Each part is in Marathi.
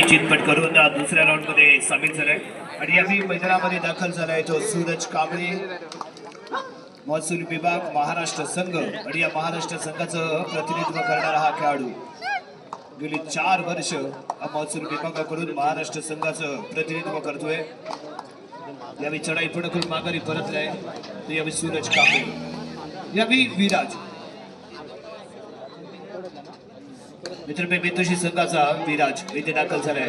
चितपट करून दुसऱ्या राऊंडमध्ये सामील झालाय. आणि यावेळी मैदानामध्ये दाखल झालाय तो सूरज कांबळे महसूल विभाग महाराष्ट्र संघ आणि या महाराष्ट्र संघाचं प्रतिनिधित्व करणारा हा खेळाडू. गेली चार वर्ष हा महसूल विभागाकडून महाराष्ट्र संघाचं प्रतिनिधित्व करतोय. यावेळी चढाई पुढे करून माघारी परतलाय. तर यावेळी सूरज कांबळे. यावेळी विराज. मित्र बेतोशी संघाचा विराज इथे दाखल झालाय.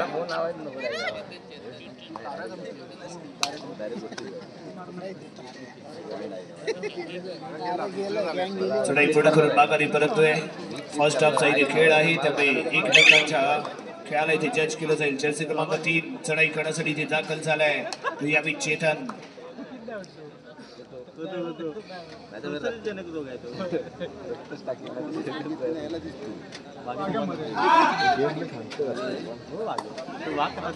चढाई पुढे करून माघारी परततोय. फर्स्ट हाफचा इथे खेळ आहे त्यामुळे एकमेकांच्या खेळाला इथे जज केलं जाईल. जर्सी क्रमांक तीन चढाई करण्यासाठी इथे दाखल झालाय. चेतन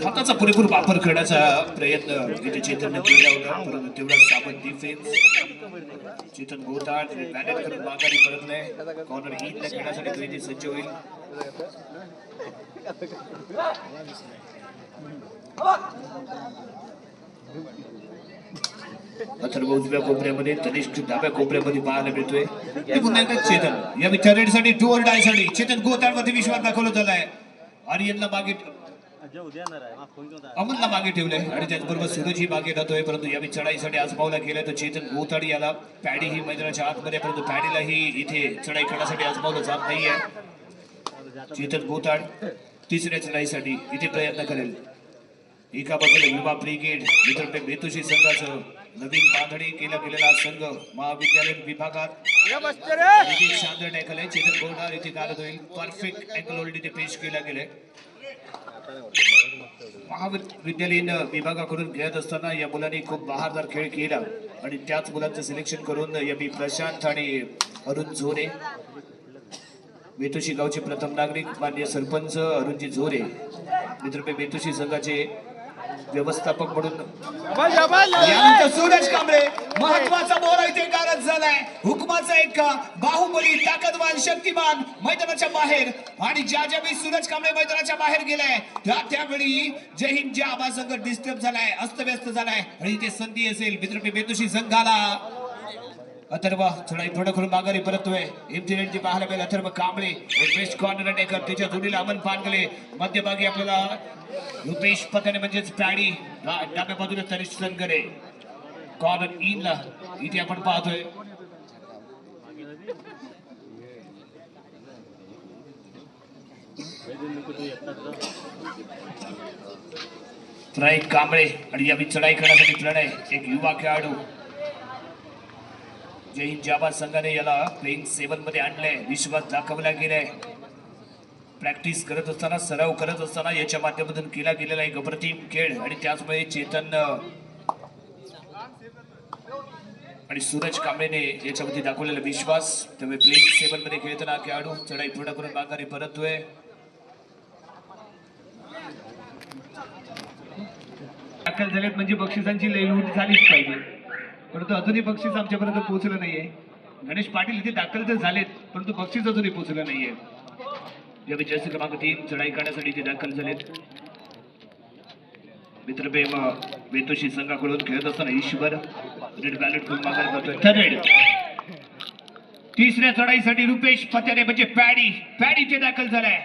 हाताचा पुरेपूर वापर करण्याचा प्रयत्न इथे चेतनने केला होता परंतु तेवढा साबत डिफेन्स चेतन गोताड बॅलेट करून माघारी परतलाय कॉर्नर हिटला खेळण्यासाठी तो इथे सज्ज होईल. अथर्व उजव्या कोपऱ्यामध्ये तनिष्क डाव्या कोपऱ्यामध्ये पाहायला मिळतोय. पुन्हा एकदा चेतन. या विचारसाठी टू और डायसाठी चेतन गोताडवरती विश्वास दाखवला झालाय आहे आर्यनला मागे अमनला मागे ठेवलंय. आणि त्याचबरोबर सूरज ही मागे राहतोय परंतु यावेळी चढाईसाठी आज पावला गेलाय तर चेतन गोताड याला पॅडी ही मैदानाच्या आतमध्ये परंतु पॅडीलाही इथे चढाई करण्यासाठी आज पावलं जात नाहीये. चेतन गोताड तिसऱ्या चढाईसाठी इथे प्रयत्न करेल. एका बाजूला युवा ब्रिगेड मित्र बेतुशी संघाचं नवीन बांधणी केला गेलेला संघ महाविद्यालय विभागात. इथे शानदार टॅकल आहे चेतन गोडार इथे काढत होईल परफेक्ट अँगल इथे पेश केला गेलाय महाविद्यालयीन विभागाकडून खेळत असताना या मुलांनी खूप बहारदार खेळ केला आणि त्याच मुलांचं सिलेक्शन करून या बी प्रशांत आणि अरुण झोरे बेतुशी गावचे प्रथम नागरिक मान्य सरपंच अरुणजी झोरे मित्र बेतुशी संघाचे व्यवस्थापक म्हणून. सूरज कांबळे महत्त्वाचा बोरा इथे कारच झालाय. हुकमाचा एक बाहुबली ताकदवान शक्तिमान मैदानाच्या बाहेर. आणि ज्या ज्या वेळी सूरज कांबळे मैदानाच्या बाहेर गेलाय त्या त्यावेळी जय हिंद जय आबा संघ डिस्टर्ब झालाय अस्तव्यस्त झालाय. आणि इथे संधी असेल मित्र बेतुशी संघाला. अथर्व चढाई थोडं करून माघारी परतोय इम्तिरेंटची पाहायला मिळेल Atharva Kamble. Best corner attacker त्याच्या जोडीला अमन पानगले. मध्यभागी आपल्याला रुपेश पतने म्हणजेच पॅडी डाव्या बाजूला तनिष सनगरे कॉर्नर इन ला. इथे आपण पाहतोय. प्रणय कांबळे आणि यावी चढाई करण्यासाठी प्रणय एक युवा खेळाडू. जय हिंद जाबा संघाने याला प्लेइंग सेवनमध्ये आणलंय. विश्वास दाखवला गेलाय. प्रॅक्टिस करत असताना सराव करत असताना याच्या माध्यमातून केला गेलेला एक अप्रतिम खेळ. आणि त्याचमुळे चेतन आणि सूरज कांबळेने याच्यामध्ये दाखवलेला विश्वास. त्यामुळे प्लेइंग सेवनमध्ये खेळताना खेळाडू चढाई पूर्ण करून माघारी परततोय. दाखल झालेत म्हणजे बक्षिसांची लयलूट झालीच पाहिजे. परंतु अजूनही बक्षीस आमच्यापर्यंत पोहोचलं नाहीये. गणेश पाटील इथे दाखल तर झालेत परंतु बक्षीस अजूनही पोहोचलं नाहीये. या विजयाचे क्रमांक तीन चढाई करण्यासाठी इथे दाखल झालेत. मित्रप्रेम वेतोशी संघाकडून खेळत असताना ईश्वर रेड बॅलेट करून मागायला करतोय. थर्ड. तिसऱ्या चढाईसाठी रुपेश पत्याने म्हणजे पॅडी पॅडी ते दाखल झालाय.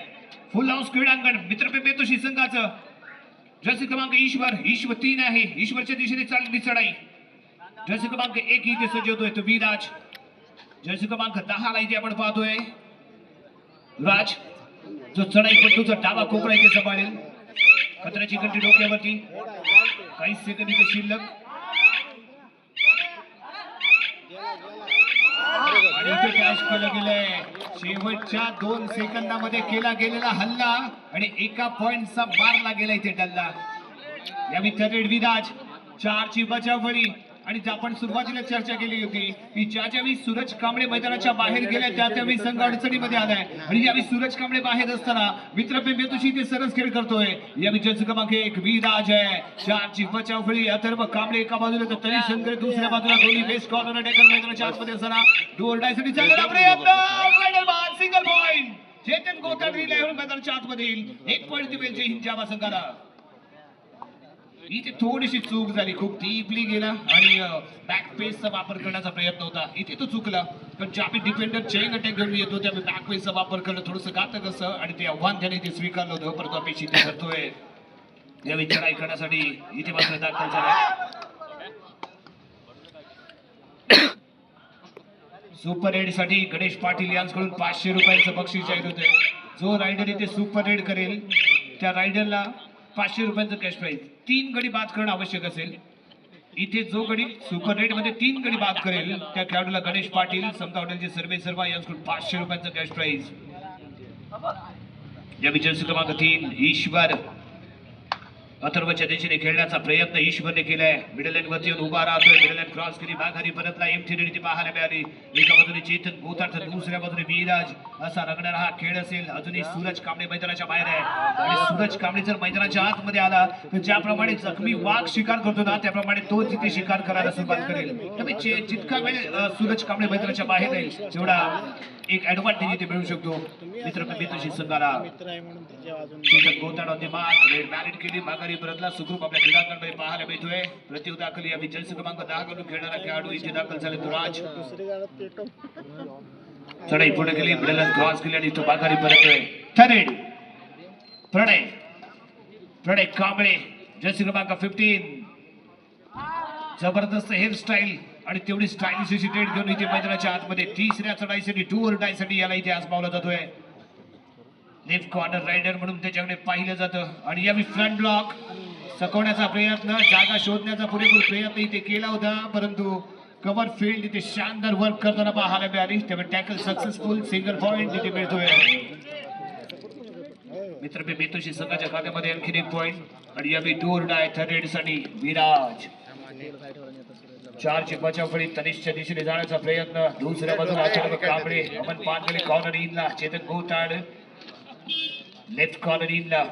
फुल हाऊस क्रीडांगण मित्रप्रेम वेतोशी संघाचं. जसे क्रमांक ईश्वर ईश्वर तीन आहे. ईश्वरच्या दिशेने चाललेली चढाई. जर्सी क्रमांक एक इथे सजवतोय तो विराज। जर्सी क्रमांक दहा ला इथे आपण पाहतोय राज जो चढाई पट्टूचा डावा कोपरा इथे सांभाळेल कचऱ्याची कंटी डोक्यावरती काही सेकंद इथे शिल्लक आणि केलं गेलंय. शेवटच्या दोन सेकंदामध्ये केला गेलेला हल्ला आणि एका पॉइंटचा मारला गेला इथे डल्ला. या थर्ड विराज चारची बचावफळी आणि ज्या आपण सुरुवातीला चर्चा केली होती की ज्या ज्यावेळी सूरज कांबळे मैदानाच्या बाहेर गेल्या त्या त्यावेळी संघ अडचणीमध्ये आलाय. आणि ज्यावेळी सूरज कांबळे बाहेर असताना मित्र बेतुशी ते सरस खेळ करतोय. यावेळी जर्सी क्रमांक एक विराज आहे. चारची बचावफळी अथर्व कांबळे एका बाजूला तर तरी संघ दुसऱ्या बाजूला दोन्ही बेस्ट कॉर्नर अटॅकर मैदानाच्या आतमध्ये असताना डोर डायसाठी प्रयत्न. सिंगल पॉइंट चेतन गोताड रिले मैदानाच्या आतमध्ये येईल. एक पॉईंट दिवेल जय हिंद जावा संघाला. इथे थोडीशी चूक झाली खूप डीपली गेला आणि बॅक पेसचा वापर करण्याचा प्रयत्न होता. इथे तो चुकला. पण ज्यावेळी डिफेंडर चेन अटॅक घेऊन येतो त्या बॅक पेसचा वापर करणं थोडंसं घातक असं आणि ते आव्हान त्याने ते स्वीकारलं होतं परंतु अपेक्षित ते करतोय या विचार ऐकण्यासाठी इथे मात्र दाखल झाला. सुपर रेडसाठी गणेश पाटील यांच्याकडून पाचशे रुपयाचं बक्षीस जाहीर होते जो रायडर इथे सुपर रेड करेल त्या रायडरला पाचशे रुपयांचं कॅश प्राईज तीन गडी बाद करणं आवश्यक असेल. इथे जो गडी सुपर रेडमध्ये तीन गडी बाद करेल त्या खेळाडूला गणेश पाटील समता हॉटेलचे सर्वे सर्वा यांच्याकडून पाचशे रुपयांचं कॅश प्राईज या विजय क्रमांक तीन. ईश्वर अथर्वच्या दिशेने खेळण्याचा प्रयत्न ईश्वरने केलाय मिडल लाईन वरती येऊन उभा राहतोय मिडल लाईन क्रॉस केली माघारी परतला एमटी रेडी पाहायला मिळाली एका बाजूने चेतन गोतार तर दुसऱ्या बाजूने विराज असा रंगणारा हा खेळ असेल अजूनही सूरज कांबळे मैदानाच्या बाहेर आहे आणि सूरज कांबळे जर मैदानाच्या आतमध्ये आला तर ज्याप्रमाणे जखमी वाघ शिकार करतो ना त्याप्रमाणे तो तिथे शिकार करायला सुरुवात करेल त्यामुळे जितका वेळ सूरज कांबळे मैदानाच्या बाहेर राहील तेवढा एक ऍडव्हान्टेज इथे मिळू शकतो मित्र मित्रशी संघाला Chetan Gotad on the raid merit केली माघारी परतला सुखरूप आपल्या क्रीडांगणमध्ये पाहायला मिळतोय. प्रत्येक दाखल या विजय क्रमांक दहा कडून खेळणारा खेळाडू इथे दाखल झाले दुराज. चढाई पुढे गेली मिडलन क्रॉस केली आणि तो बाघारी परतोय. थरेड प्रणय. प्रणय कांबळे जर्सी क्रमांक फिफ्टीन जबरदस्त हेअरस्टाईल आणि तेवढी स्टाईलिश अशी ट्रेड घेऊन इथे मैदानाच्या आतमध्ये तिसऱ्या चढाईसाठी टू वर डायसाठी याला इथे आजमावला जातोय. लेफ्ट कॉर्नर रायडर म्हणून त्याच्याकडे पाहिलं जातं. आणि यावेळी फ्रंट ब्लॉक सकवण्याचा प्रयत्न जागा शोधण्याचा पुरेपूर प्रयत्न इथे केला होता. परंतु कव्हर फील्ड इथे शानदार वर्क करताना पाहायला मिळाली. त्यामुळे टॅकल सक्सेसफुल सिंगल पॉईंट इथे मिळतोय. मित्र बेतोशी संघाच्या खात्यामध्ये आणखीन एक पॉईंट आणि यावेळी टूर डाय थर्डसाठी विराज. चारची बचाव फळी तनिषच्या दिशेने जाण्याचा प्रयत्न. दुसऱ्या बाजूला अचानक कांबळे अमन पानगले कॉर्नर इनला चेतन गोताड. लेफ्ट कॉर्नर इनला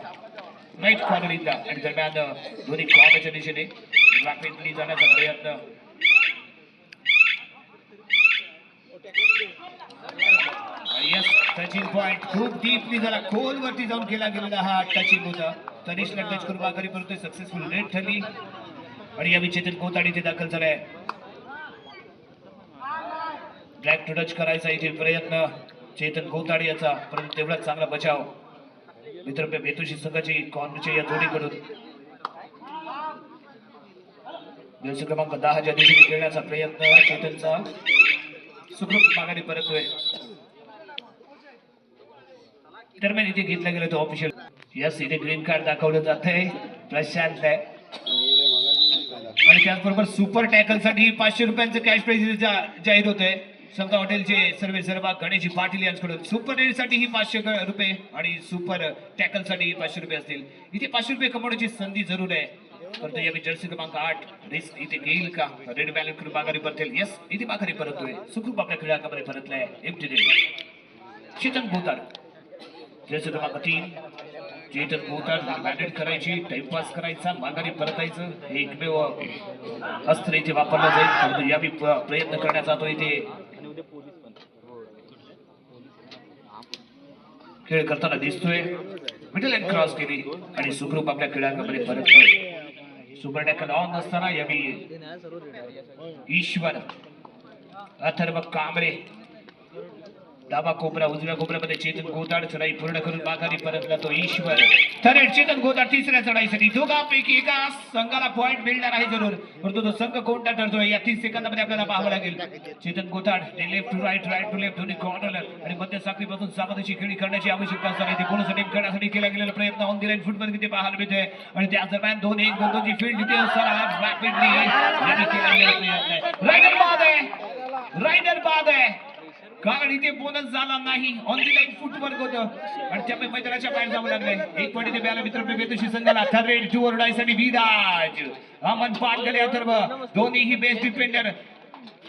राईट कॉर्नर इनला आणि दरम्यान uh, दोन्ही कॉर्नरच्या दिशेने रॅपिडली जाण्याचा प्रयत्न. यस टचिंग पॉइंट खूप डीपली जरा खोल वरती जाऊन केला गेलेला हा टचिंग होता. तनिषला टच करून माघारी परतोय सक्सेसफुल रेड ठरली. आणि या चेतन कोताडी ते दाखल झालाय. ब्लॅक टू टच करायचा इथे प्रयत्न. चेतन कोताड याचा परंतु तेवढाच चांगला बचाव. मित्र बेतुशी संघाची कॉर्नरच्या या जोडीकडून. दिवस क्रमांक दहाच्या दिशेने खेळण्याचा प्रयत्न चेतनचा. सुखरूप माघारी परतोय दरम्यान इथे घेतला गेला तो ऑफिशियल यस इथे ग्रीन कार्ड दाखवलं जात आहे प्रशांत आहे आणि त्याचबरोबर सुपर टॅकलसाठी पाचशे रुपयांचं कॅश प्राइज जाहीर होत आहे समता हॉटेलचे सर्वे सर्वा गणेश पाटील यांच्याकडून सुपर रेडसाठी ही पाचशे रुपये आणि सुपर टॅकलसाठी पाचशे रुपये असतील. इथे पाचशे रुपये कमवण्याची संधी जरूर आहे. परंतु यावेळी जर्सी क्रमांक आठ रिस्क इथे घेईल का? रेड बॅलन करून माघारी परतेल येस इथे माघारी परतोय सुखरूप आपल्या क्रीडाकामध्ये परतलाय empty raid Chetan Bhotad jersey क्रमांक तीन. चेतन भोताड मॅनेज करायची टाइमपास करायचा माघारी परतायचं. हे एकमेव अस्त्र इथे वापरलं जाईल. परंतु यावेळी प्रयत्न करण्याचा तो इथे. खेळ करताना दिसतोय. मिडल अँड क्रॉस केली आणि सुखरूप आपल्या खेळांमध्ये परत सुपर टॅकल ऑन नसताना यावेळी ईश्वर अथर्व कांबरे डाबा कोपरा उजव्या कोपऱ्यामध्ये चेतन गोदाड चढाई पूर्ण करून माघारी परतला तो ईश्वर. तर चेतन गोदाड तिसऱ्या चढाईसाठी दोघांपैकी एका संघाला पॉईंट मिळणार आहे जरूर. परंतु तो संघ कोणता ठरतोय? या तीस सेकंदामध्ये आपल्याला पाहावं लागेल. Chetan Godad left to right right to left दोन्ही कॉर्नर आणि मध्य साखळीपासून सावधशी खेळी करण्याची आवश्यकता असताना इथे बोनस करण्यासाठी केला गेलेला प्रयत्न ऑन दी फुटबॉल किती पाहायला मिळतोय. आणि त्या दरम्यान दोन एक दोन दोनची फील्ड किती असताना रॅपिडली रायडर बाद आहे. रायडर बाद आहे. कारण इथे बोनस झाला नाही. ऑन दी लाईन फुटवर्क होतं. आणि त्यामुळे मैदानाच्या बाहेर जावं लागलंय. एक पॉईंट इथे मिळाला मित्र बेतुशी संघाला. थर्ड टू ओरडायसाठी विराज. अमन पाटगले अथर्व दोन्हीही बेस्ट डिफेंडर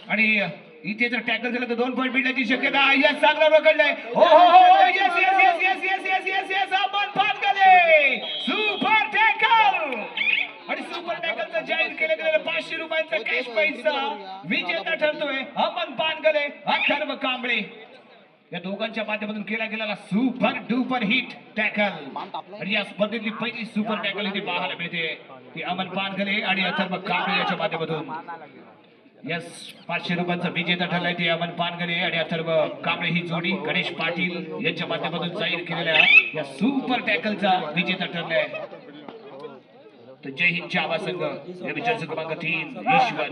आणि इथे जर टॅकल झालं तर दोन पॉईंट मिळण्याची शक्यता यस चांगला पकडलाय. हो हो हो yes yes yes yes yes yes yes yes Aman Patgale super tackle आणि सुपर टॅकलचं जाहीर केलं गेलेलं पाचशे रुपयांचा कॅश पैसा विजेता ठरतोय अमन पानगले अथर्व कांबळे. या दोघांच्या माध्यमातून केला गेलेला सुपर डुपर हिट टॅकल आणि या स्पर्धेतली पहिली सुपर टॅकल इथे पाहायला मिळते. ती अमन पानगले आणि अथर्व कांबळे याच्या माध्यमातून. यस पाचशे रुपयांचा विजेता ठरलाय ते अमन पानगले आणि अथर्व कांबळे ही जोडी गणेश पाटील यांच्या माध्यमातून जाहीर केलेल्या या सुपर टॅकलचा विजेता ठरलाय. तर जय हिंद चावा संघ। या विजयाचा क्रमांक तीन ईश्वर।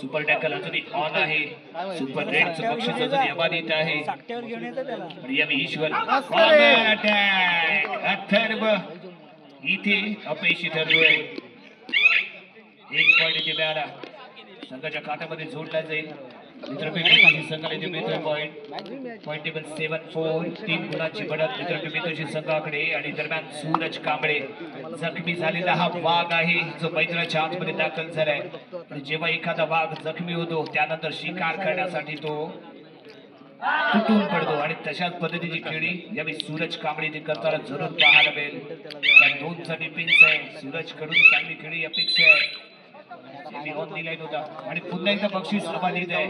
सुपर टॅकल अजूनही ऑन आहे. सुपर रेड रेडचं बक्षीस अजून यमानीत आहे. आणि ईश्वर अटॅक अथर्व. इथे अपयशी ठरलोय. एक पॉईंट इथे मिळाला संघाच्या खात्यामध्ये जोडला जाईल. मित्रपैकी संघाला इथे मिळतोय point point table seven four तीन गुणांची बढत मित्रपैकी संघाकडे. आणि दरम्यान सूरज कांबळे जखमी झालेला हा वाघ आहे जो मैदानाच्या आतमध्ये दाखल झालाय. जेव्हा एखादा वाघ जखमी होतो त्यानंतर शिकार करण्यासाठी तो तुटून पडतो. आणि तशाच पद्धतीची खेळी यावेळी सूरज कांबळे ते करताना जरूर पाहायला मिळेल. दोन साठी पिंच आहे सूरजकडून चांगली खेळी अपेक्षा आहे. होता. आणि पुन्हा एकदा बक्षीस अबाधित आहे.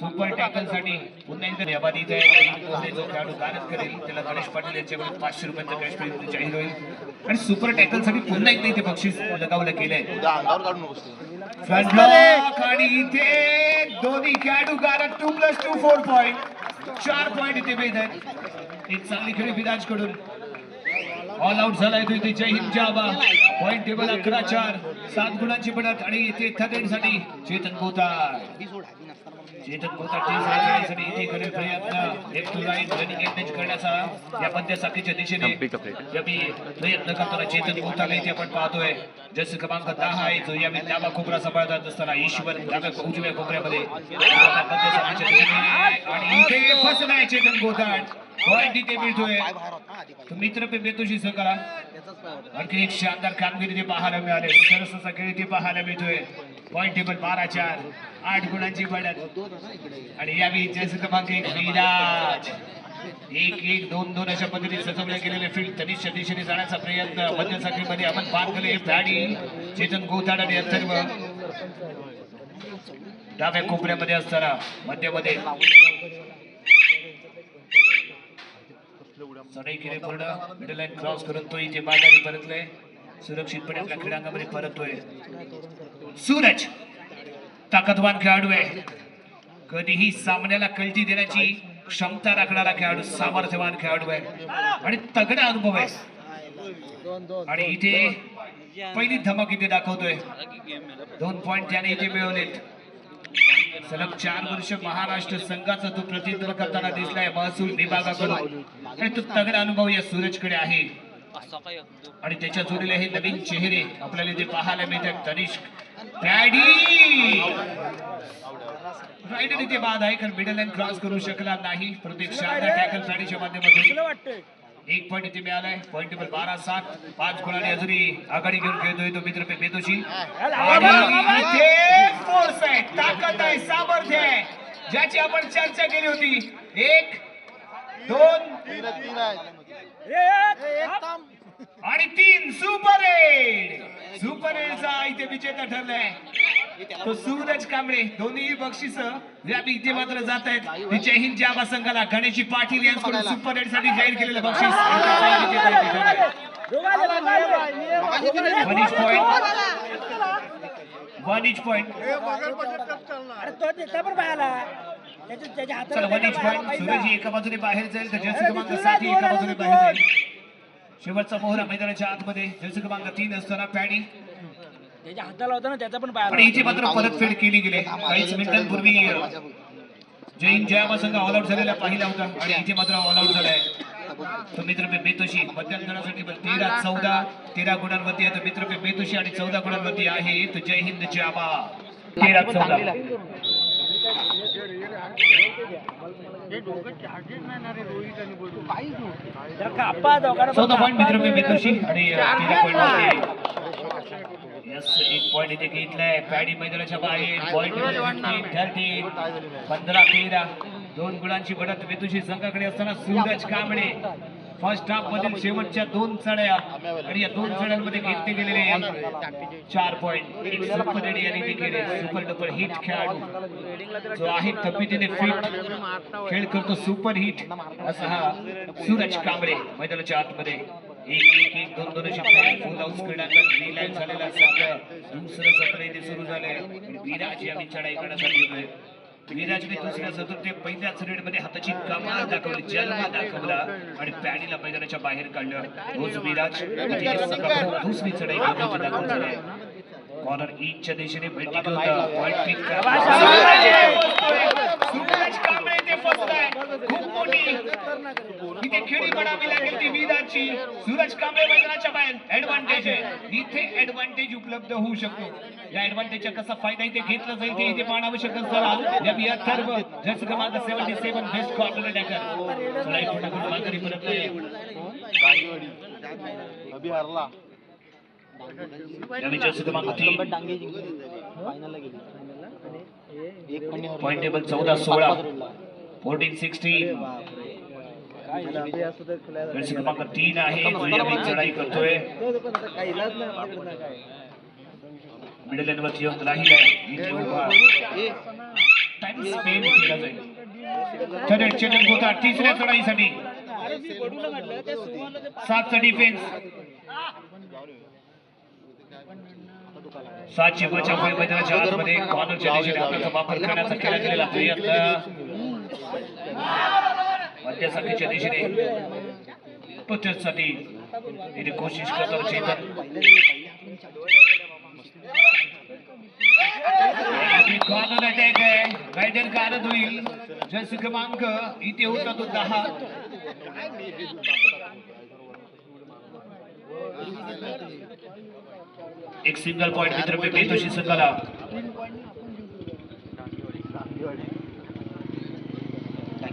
सुपर टॅकलसाठी पुन्हा एकदा अबाधित आहे. जो खेळाडू गारद करेल. त्याला गणेश पाटील यांच्याकडून पाचशे रुपयांचं कॅश प्राईज जाहीर होईल. आणि सुपर टॅकलसाठी पुन्हा एकदा इथे बक्षीस लगावलं गेलंय. आणि इथे दोन्ही खेळाडू गारद two plus two four point चार पॉईंट इथे मिळत आहेत. एक चांगली खेळी विराजकडून ऑल आउट झालाय तो इथे. जय हिंद जाबा पॉईंट टेबल अकरा चार. सात गुणांची बनत आणि इथे थर्डसाठी चेतन गोतार चेतन गोतारसाठी इथे करेल प्रयत्न. लेफ्ट टू राईट रनिंग एंडेज करण्याचा या मध्यसाखीच्या दिशेने. यावी प्रयत्न करताना चेतन गोतारला इथे आपण पाहतोय. जस क्रमांक दहा आहे जो यावेळी डावा कोपरा सांभाळतात असताना ईश्वर डाव्या उजव्या कोपऱ्यामध्ये. दिशेने आणि इथे फसलाय चेतन गोतार मिळतोय. ना आधी तो मित्र पे बेतोशी होता. आणखी एक शानदार कामगिरी ते पाहायला मिळाले. सरस असा खेळ ते पाहायला मिळतोय. पॉईंट टेबल बारा चार. आठ गुणांची बढत इकडे. आणि यावेळी जयस क्रमांक एक विराज एक एक दोन दोन अशा पद्धतीने सजवले गेलेले फील्ड तनिषच्या दिशेने जाण्याचा प्रयत्न. मध्य साखळीमध्ये आपण पार केले बॅडी चेतन गोताड आणि अथर्व डाव्या कोपऱ्यामध्ये असताना मध्यमध्ये. पूर्ण मिडल लाईन क्रॉस करून तो इथे माघारी परतलाय सुरक्षितपणे आपल्या क्रीडांगणामध्ये परततोय. सूरज ताकदवान खेळाडू आहे कधीही सामन्याला कल्टी देण्याची क्षमता राखणारा खेळाडू सामर्थ्यवान खेळाडू आहे आणि तगडा अनुभव आहे. आणि इथे पहिली धमक इथे दाखवतोय. दोन पॉइंट त्याने इथे मिळवलेत. सलग चार वर्ष महाराष्ट्र संघाचा तो प्रतिनिधित्व करताना दिसलाय महसूल विभागाकडून. आणि तो तगडा अनुभव या सूरजकडे आहे. आणि त्याच्या जोडीला हे नवीन चेहरे आपल्याला जे पाहायला मिळतात. तनिष्क. पॅडी रायडर इथे बाद आहे कारण मिडल लाईन क्रॉस करू शकला नाही. प्रत्येक एक शानदार टॅकल पॅडीच्या माध्यमातून. एक पॉईंट इथे मिळालाय. पॉईंट टेबल बारा सात. पाच गुणाने अजूनही आघाडी घेऊन खेळतोय तो मित्र आहे. ताकद आहे. सामर्थ्य आहे. ज्याची आपण चर्चा केली होती. एक दोन तीन तीन आहे आणि तीन सुपर एड. सुपर एडचा इथे विजेता ठरलाय. तो सूरज कांबळे दोन्ही बक्षिस व्यापी इथे मात्र जात आहेत. ते जय हिंद जाबा संघाला गणेशजी पाटील यांच्याकडून सुपर एडसाठी जाहीर केलेलं बक्षीस. वन इच पॉइंट सूरज एका बाजूने बाहेर जाईल तर जर्सी क्रमांक सात एका बाजूने बाहेर जाईल. शेवटचा मोहरा मैदानाच्या आतमध्ये जर्सी क्रमांक तीन असताना पॅडी त्याच्या हाताला होता ना त्याचा पण इथे मात्र परतफेड केली गेली. काहीच मिनिटांपूर्वी जैन जयाबा संघ ऑल आउट झालेला पाहिला होता आणि इथे मात्र ऑल आउट झालाय. तो मित्र पे बेतोशी मध्यंतरासाठी पण तेरा चौदा तेरा गुणांवरती आहे. तो मित्र पे बेतोशी आणि चौदा गुणांवरती आहे. तो जय हिंद जयाबा तेरा चौदा. पण चौदा पॉईंट मित्र पे. बेतोशी आणि तेरा पॉईंट एक पॉईंट इथे घेतलाय. पॅडी मैदानाच्या बाहेर पॉईंट थर्टीन पंधरा तेरा दोन गुणांची बढत वेतुशी संघाकडे असताना सूरज कांबळे. फर्स्ट हाफ मधील शेवटच्या दोन चढ्या आणि या दोन चढ्यांमध्ये घेतले गेलेले चार पॉइंट एक सुपर रेडी आणि देखील सुपर डुपर हिट खेळाडू. जो आहे तब्येतीने फिट खेळ करतो सुपर हिट असा हा सूरज कांबळे मैदानाच्या आतमध्ये. एक एक एक दोन दोन play full house क्रीडांगण झालेला सत्र दुसरं सत्र इथे सुरू झालंय विराज यांनी चढाई करण्यासाठी येतोय. विराजने दुसऱ्या सत्र ते पहिल्याच रेडमध्ये हाताची कमाल दाखवली जन्म दाखवला आणि पॅडीला मैदानाच्या बाहेर काढलं. तोच विराज दुसरी चढाई करण्याची दाखल झाली कॉर्नर ईच्या दिशेने भेटी घेऊन पॉइंट पिक सूरज खूप मोठी. इथे खेळी लागेल ती सूरज कांबळे मैदानाच्या बाहेर. ऍडव्हान्टेज आहे. इथे ऍडव्हान्टेज उपलब्ध होऊ शकतो. या ऍडव्हान्टेजचा कसा फायदा इथे घेतला जाईल ते इथे पाहणं आवश्यक असताना या बिया थर्व. जस क्रमांक सेव्हन्टी सेव्हन बेस्ट अटॅकर माघारी अभि हरला पॉइंट टेबल चौदा सोळा. फोर्टीन सिक्स्टीन जर्सी क्रमांक तीन आहे? चढाई करतोय. मिडल एंडवरती येऊन राहिलाय. इथे उभा टाइम स्पेंड केला जाईल. थर्ड चेतन गोता तिसऱ्या चढाईसाठी. सातचा डिफेन्स सातशे बचाव मैदानाच्या आतमध्ये कॉर्नरच्या दिशेने आपल्याचा वापर करण्याचा केला गेलेला प्रयत्न. त्यासाठीच्या दिशेने पुत्रसाठी इथे कोशिश करतो चेतन. कॉर्नर अटॅक आहे रायडर कारद होईल. जर्सी क्रमांक इथे होता तो दहा. एक सिंगल पॉइंट मित्र बेतोशी संघाला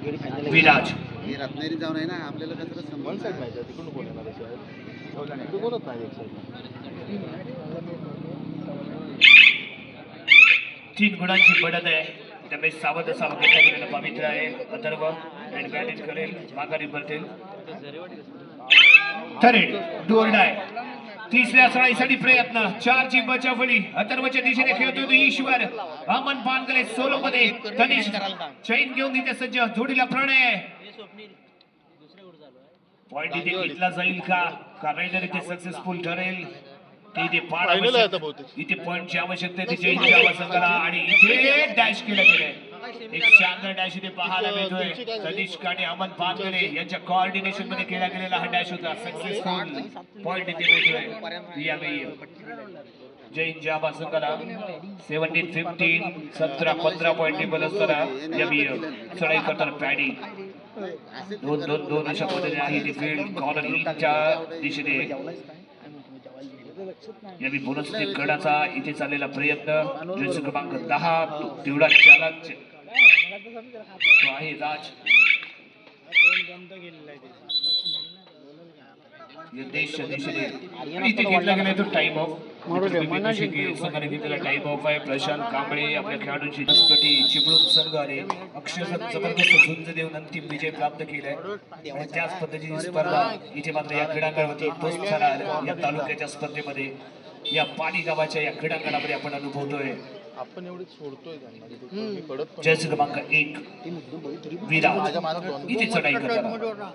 विराज. हे रत्नागिरी जाऊन आहे ना आपल्याला कसं साईड मॅच आहे तिकडून आहे सर तिकडून कोणच नाही एक साईड तीन गुणांची बढ़त आहे. त्यामुळे सावध असावं घेतला गेलेला पवित्र आहे. अथर्व आणि बॅलेन्स करेल माघारी परतेल थरेड डोरडाय तिसऱ्या सळाईसाठी प्रयत्न. चारची बचावली अथर्वच्या दिशेने खेळतोय तो ईश्वर. अमन पानगले सोलो मध्ये तनिष चैन घेऊन तिथे सज्ज. जोडीला प्रणय. पॉइंट इथे घेतला जाईल का? का रायडर इथे सक्सेसफुल ठरेल. ते इथे पार आवश्यक इथे पॉइंटची आवश्यकता इथे संघाला आणि इथे डॅश केलं गेलंय. एक शानदार डॅश इथे पाहायला मिळतोय. सतीश काणे अमन पानगरे यांच्या कोऑर्डिनेशनमध्ये केला गेलेला हा डॅश होता. सक्सेसफुल पॉइंट इथे मिळतोय. यावेळी जैन जाबा संघाला सेव्हन्टीन फिफ्टीन सतरा पंधरा पॉईंट टेबल असताना यावेळी चढाई करताना पॅडी दोन दोन दोन अशा पद्धतीने आहे ती फील्ड कॉर्नर ईच्या दिशेने. यावेळी बोनस गडाचा इथे चाललेला प्रयत्न. क्रमांक दहा तेवढा चालक तो आहे राज देशच्या दिशेने आणि इथे घेतला गेला तो टाइम ऑफ संघाने घेतलेला टाइम ऑफ आहे. प्रशांत कांबळे आपल्या खेळाडूंची नसकटी चिपळूण संघाने अक्षरशः जबरदस्त झुंज देऊन अंतिम विजय प्राप्त केलाय. आणि त्याच पद्धतीची स्पर्धा इथे मात्र या क्रीडांगणावरती तोच झाला. या तालुक्याच्या स्पर्धेमध्ये या पाणी गावाच्या या क्रीडांगणामध्ये आपण अनुभवतोय. आपण एवढी सोडतोय त्यांना. तिथे. मी पडत पण जर्सी क्रमांक एक. विराज इथे चढाई करताना.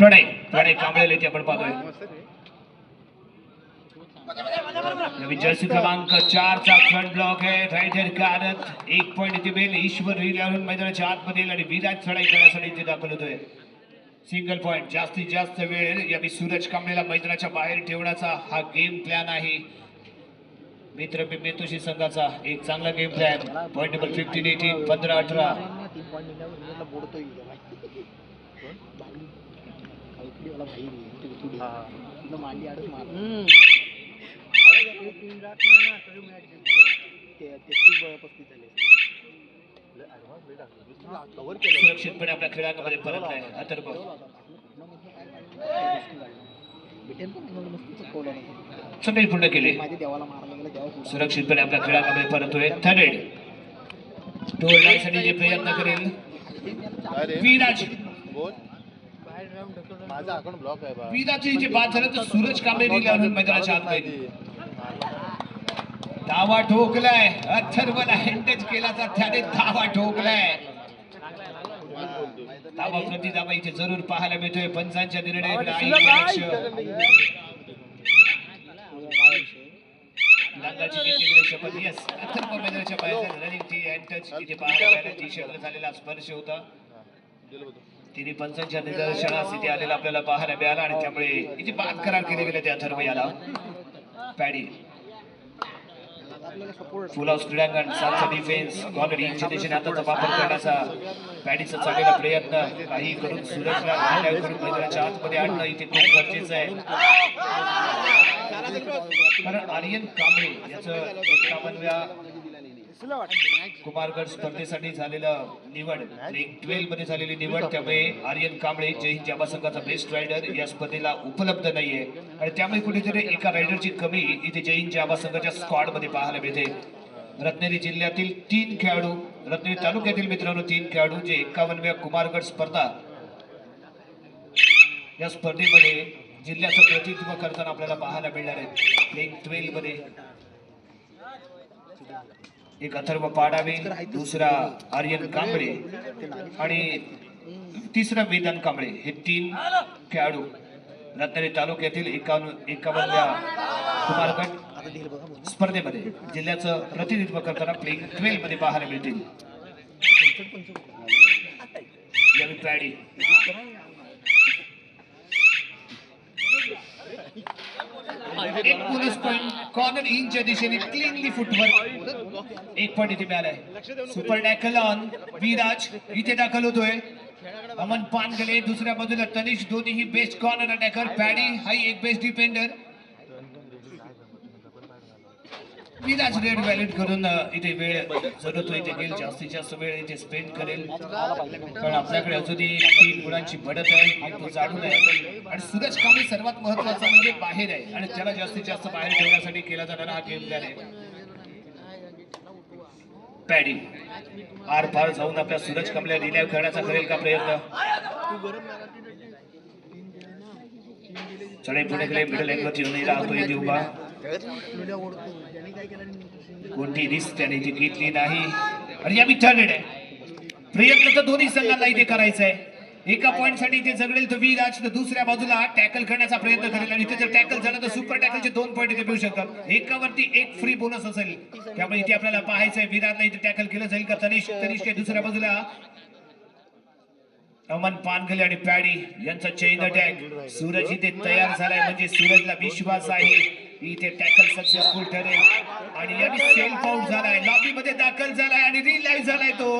तो इथे आपण पाहतोय. नवीन जर्सी क्रमांक चार चा फ्रंट ब्लॉक आहे कारत एक पॉईंट इथे बेल ईश्वर रिलावून मैदानाच्या आतमध्ये येईल आणि विराट चढाई करण्यासाठी इथे दाखल होतोय. सिंगल पॉईंट जास्तीत जास्त वेळ यावेळी सूरज कांबळेला मैदानाच्या बाहेर ठेवण्याचा हा गेम प्लॅन आहे. मित्र बेतोशी संघाचा एक चांगला game plan point number fifteen eighteen पंधरा अठरा. सुरक्षितपणे आपल्या खेळांमध्ये परतलाय अथर्व. भेटेल पण मस्त. सगळे पूर्ण केले. माझ्या देवाला मारायला गेला देवा पुढं. सुरक्षितपणे आपल्या खेळांमध्ये परतोय थर्ड टोळण्यासाठी जे प्रयत्न करेल. विराज. बोल. माझा अकाउंट ब्लॉक आहे बा. विराज जे बाद झालं तर सूरज आतमध्ये. धावा ठोकलाय. अथर्वला हँडच केला तर त्याने धावा ठोकलाय. धावा प्रति धावा इथे जरूर पाहायला मिळतोय. पंचांच्या शपथ. यस अथर्व मैदानाच्या बाहेर रनिंग टी अँड टच इथे पाहायला मिळालं झालेला स्पर्श होता. तिने पंचांच्या निदर्शनास इथे आलेला आपल्याला पाहायला मिळाला आणि त्यामुळे इथे बाद करार केले गेले त्या अथर्व याला. पॅडी. फुल हाऊस क्रीडांगण सातचा डिफेन्स कॉलर इंच्या दिशेने हाताचा वापर करण्याचा पॅडीचा चांगला प्रयत्न काही करून सुरजला करून मैदानाच्या आतमध्ये आणणं इथे खूप गरजेचं आहे. कारण आर्यन कांबळे याचं एकावन्नव्या कुमारगड स्पर्धेसाठी झालेलं निवड ट्वेल्वमध्ये झालेली निवड त्यामुळे आर्यन कांबळे जय हिंद जाबा संघाचा बेस्ट रायडर या स्पर्धेला उपलब्ध नाहीये. आणि त्यामुळे कुठेतरी एका रायडरची कमी इथे जय हिंद जाबा संघाच्या स्क्वॉडमध्ये पाहायला मिळते. रत्नागिरी जिल्ह्यातील तीन खेळाडू रत्नागिरी तालुक्यातील मित्रांनो तीन खेळाडू जे एकावन्नव्या कुमारगड स्पर्धा या स्पर्धेमध्ये जिल्ह्याचं प्रतिनिधित्व करताना आपल्याला पाहायला मिळणार आहे प्लेइंग ट्वेल्वमध्ये एक अथर्व पाडावे दुसरा आर्यन कांबळे आणि तिसरा वेदांत कांबळे. हे तीन खेळाडू रत्नागिरी तालुक्यातील एकावन्न कुमारगड स्पर्धेमध्ये जिल्ह्याचं प्रतिनिधित्व करताना प्लेइंग ट्वेल्वमध्ये पाहायला मिळतील. एक बोनस पॉइंट कॉर्नर इंच्या दिशेने क्लीनली फुटवर्क एक पॉइंट इथे मिळालाय. सुपर टॅकल ऑन विराज इथे दाखल होतोय. अमन पानगले दुसऱ्या बाजूला तनिष. दोन्ही बेस्ट कॉर्नर अटॅकर पॅडी हाई एक best defender Viraj raid valid करून इथे वेळ जरूर इथे गेल जास्तीत जास्त वेळ इथे स्पेंड करेल. पण आपल्याकडे अजूनही तीन गुणांची बढत आहे. आणि तो जाणून आहे. आणि सूरज कांबळे सर्वात महत्त्वाचा म्हणजे बाहेर आहे. आणि त्याला जास्तीत जास्त बाहेर ठेवण्यासाठी केला जाणारा हा गेम आहे. पॅडी आर पार जाऊन आपल्या सूरज कमल्या रिलाईव्ह करण्याचा करेल का प्रयत्न? चढाई पुढे गेले मिडल एंगलची नाही राहतो इथे उभा कोणती रिस्क त्याने जी घेतली नाही. आणि यावी थर्ड आहे प्रयत्न तर दोन्ही संघांना इथे करायचा आहे एका पॉईंटसाठी इथे जगडेल तर विराज तर दुसऱ्या बाजूला टॅकल करण्याचा प्रयत्न करेल. आणि इथे जर टॅकल झालं तर सुपर टॅकलचे दोन पॉईंट इथे मिळू शकतात. एकावरती एक फ्री बोनस असेल. त्यामुळे इथे आपल्याला पाहायचं आहे विराटला इथे टॅकल केलं जाईल का तनिष? तनिष दुसऱ्या बाजूला? अमन पानखले आणि पॅडी यांचा चेन अटॅक सूरज इथे तयार झालाय म्हणजे सूरजला विश्वास आहे. इथे टॅकल सक्सेसफुल ठरेल. आणि यांनी सेल्फ आउट झालाय. लॉबी मध्ये दाखल झालाय आणि रिलाईव्ह झालाय तो.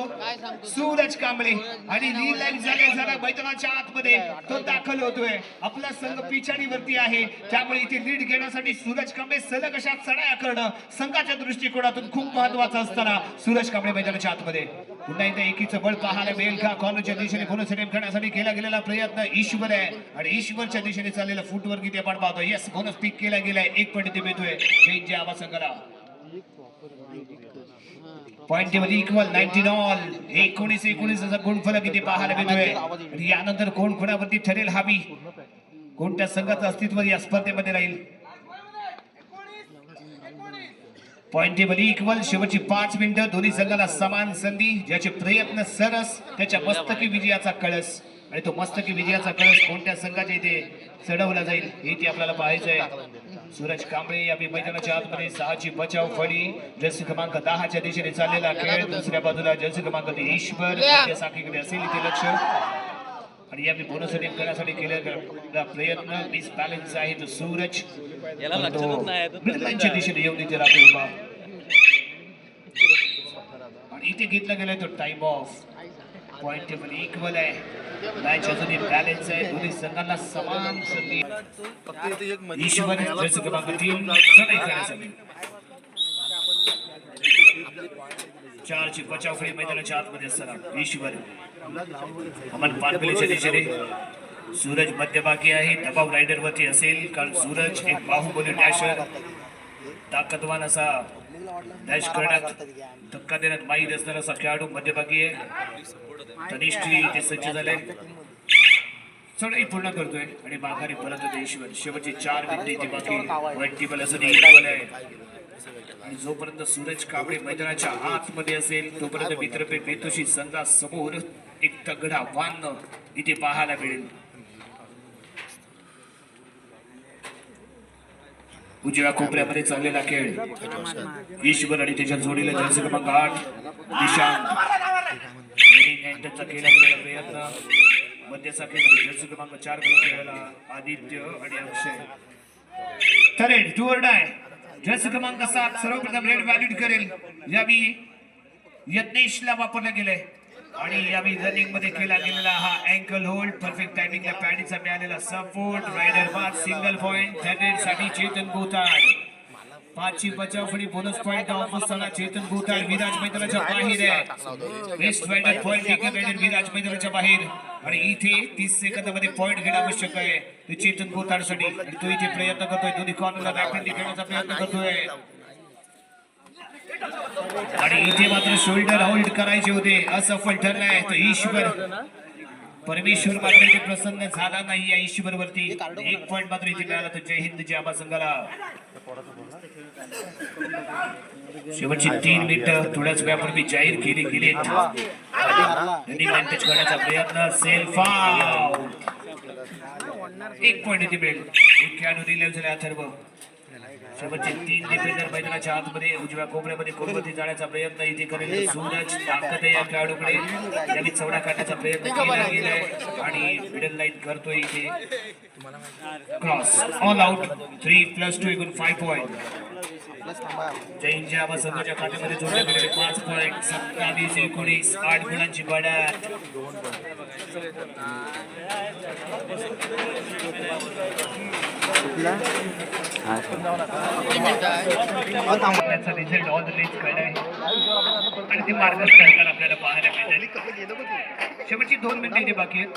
सूरज कांबळे. आणि रिलाईव्ह झालाय झाला मैदानाच्या आतमध्ये. तो दाखल होतोय. आपला संघ पिछाडीवरती आहे. त्यामुळे इथे लीड घेण्यासाठी सूरज कांबळे सलग अशा चढाया करणं संघाच्या दृष्टिकोनातून खूप महत्वाचं असताना सूरज कांबळे मैदानाच्या आतमध्ये. पुन्हा एकदा एकीचं बळ पाहायला मिळेल का? कॉलरच्या दिशेने पुन्हा सेटिंग करण्यासाठी केला गेलेला प्रयत्न ईश्वर आहे. आणि ईश्वरच्या दिशेने चाललेलं फुटवर किती आपण पाहतो. येस बोनस पिक केला गेलाय. एक पॉईंट इथे मिळतोय. जैनच्या आवाज संघाला पॉईंट इक्वल नाईन्टीन ऑल एकोणीस एकोणीस असा गुणफलक इथे पाहायला मिळतोय. आणि यानंतर कोण कोणावरती ठरेल हवी? कोणत्या संघाचं अस्तित्व या स्पर्धेमध्ये राहील? पॉईंट टेबल इक्वल शेवटची पाच मिनिटं दोन्ही संघाला समान संधी ज्याचे प्रयत्न सरस त्याच्या मस्तकी विजयाचा कळस. आणि तो मस्तकी विजयाचा कळस कोणत्या संघाच्या इथे चढवला जाईल हे ते आपल्याला पाहायचं आहे सूरज कांबळे या मैदानाच्या आतमध्ये सहाची बचाव फळी. जर्सी क्रमांक दहाच्या दिशेने चाललेला खेळ. दुसऱ्या बाजूला जर्सी क्रमांक ईश्वर. साखीकडे असेल इथे लक्ष. आणि या बोनस रेम करण्यासाठी केलेला प्रयत्न मिस बॅलन्स आहे तो सूरज. याला नाही. मिडलाईनच्या दिशेने येऊन इथे राहतो उभा. आणि इथे घेतला गेलाय तो time off point table equal आहे. मॅच अजूनही बॅलेन्स आहे. दोन्ही संघांना समान संधी ईश्वर क्रमांक तीन चारची मैदानाच्या आतमध्ये असताना ईश्वर. अमन पानगलेच्या दिशेने सूरज मध्यभागी आहे दबाव रायडर वरती असेल कारण सूरज एक बाहुबली डॅशर ताकदवान असा डॅश करण्यात धक्का देण्यात माहीत असणारा असा खेळाडू मध्यभागी आहे. तनिष्ठी ते सज्ज झाले. चढाई पूर्ण करतोय आणि माघारी परत होते ईश्वर. शेवटचे चार मिनिटे इथे बाकी वाईट टेबल असं आहे आणि जोपर्यंत सूरज कांबळे मैदानाच्या आतमध्ये असेल तोपर्यंत मित्रपे बेतोशी संघासमोर एक तगडा वान इथे पाहायला मिळेल. उजव्या कोपऱ्यामध्ये चाललेला खेळ. ईश्वर आणि त्याच्या जोडीला जर्सी क्रमांक आठ निशांत. Winning केला गेलेला प्रयत्न. मध्यसाखेमध्ये जर्सी क्रमांक चारकडे खेळायला आदित्य आणि अक्षय. ठरेल टू डाय जर्सी क्रमांक सात सर्वप्रथम रेड व्हॅल्यूड करेल. यावी यज्ञेशला वापरलं गेलंय. आणि यावी रनिंगमध्ये केला गेलेला हा अँकल होल्ड परफेक्ट टायमिंगला पॅडीचा मिळालेला सपोर्ट रायडर बाद सिंगल पॉइंट थर्डसाठी चेतन गोताड पाचची बचावफडी बोनस पॉइंट ऑफ असताना चेतन गोताड विराज मैदानाच्या बाहेर आहे. बेस्ट रायडर पॉइंट विराज मैदानाच्या बाहेर. आणि इथे तीस सेकंदामध्ये पॉइंट घेणं आवश्यक आहे. चेतन गोताडसाठी तो इथे प्रयत्न करतोय. दोन्ही कॉर्नरला बॅकहँडी खेळण्याचा प्रयत्न करतोय. आणि इथे मात्र शोल्डर होल्ड करायचे होते. असफल ठरलाय. तर ईश्वर परमेश्वर मात्र इथे प्रसन्न झाला नाही या ईश्वर वरती एक पॉइंट मात्र इथे मिळाला तर जय हिंद जय आबा संघाला. शेवटची तीन मिनिट थोड्याच वेळापूर्वी जाहीर केली गेली. रनिंग करण्याचा प्रयत्न. सेल्फ एक पॉइंट इथे मिळेल. एक खेळाडू रिलेव्ह झाले अथर्व. शेवटचे तीन डिफेंडर मैदानाच्या आतमध्ये उजव्या कोपऱ्यामध्ये कोणपती जाण्याचा प्रयत्न इथे करेल. सूरज ताकद या खेळाडूकडे यांनी चौडा काढण्याचा प्रयत्न केला गेलाय आणि मिडल लाईन करतोय इथे. Cross all out three plus two एकूण फाय पॉईंट जैनच्या संघाच्या खात्यामध्ये जोडले गेलेले पाच पॉईंट सत्तावीस एकोणीस आठ गुणांची बढत त्याचा रिझल्ट ऑल द लेट कळलाय आणि ते मार्गच करताना आपल्याला पाहायला मिळेल शेवटची दोन मिनिटं इथे बाकी आहेत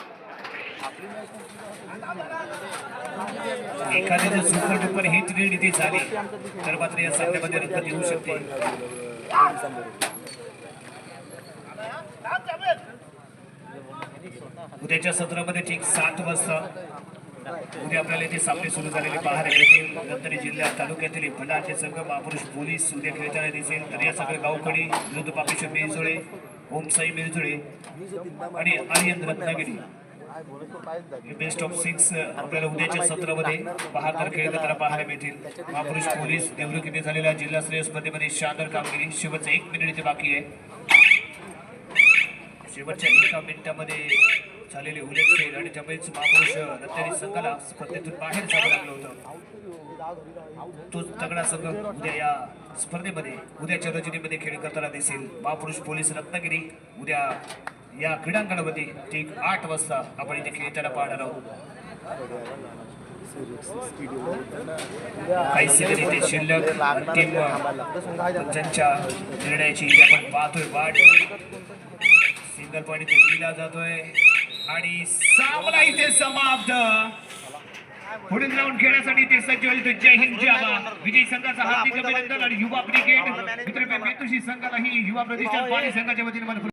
एखाद्याचं सुपर डुपर हिट रीड इथे झाली तर मात्र या सामन्यामध्ये रद्द देऊ शकते उद्याच्या सत्रामध्ये ठीक सात वाजता उद्या आपल्याला इथे सामने सुरू झालेले पाहायला मिळतील नंतर जिल्ह्यात तालुक्यातील फलाचे संघ महापुरुष पोलीस उद्या खेळताना दिसेल. तर या सगळ्या गावकडी विरुद्ध पापेश्वर मिरजुळे ओमसाई मिरजुळे आणि Aryan Ratnagiri. Best of six आपल्याला उद्याच्या सत्रामध्ये बहात्तर खेळ करताना पाहायला मिळतील. महापुरुष पोलीस देवरुख येथे झालेल्या जिल्हास्तरीय स्पर्धेमध्ये शानदार कामगिरी. शेवटचं एक मिनिट इथे बाकी आहे. शेवटच्या एका मिनिटामध्ये झालेले उलट खेळ आणि त्यामुळेच महापुरुष रत्नागिरी संघाला स्पर्धेतून बाहेर जावं लागलं होतं. तो तगडा संघ उद्या या स्पर्धेमध्ये उद्याच्या रजनीमध्ये खेळ करताना दिसेल. महापुरुष पोलीस रत्नागिरी उद्या या क्रीडांगणामध्ये ठीक आठ वाजता आपण इथे खेळताना पाहणार आहोत. काही सेकंद इथे शिल्लक टीम त्यांच्या निर्णयाची आपण पाहतोय वाट. सिंगल पॉईंट इथे दिला जातोय. आणि सामना इथे समाप्त. पुढील राऊंड खेळण्यासाठी ते सज्ज होईल जय हिंद जय आबा विजयी संघाचा हार्दिक अभिनंदन आणि युवा क्रिकेट. मित्र मेतुशी संघालाही युवा प्रतिष्ठान पाणी संघाच्या वतीने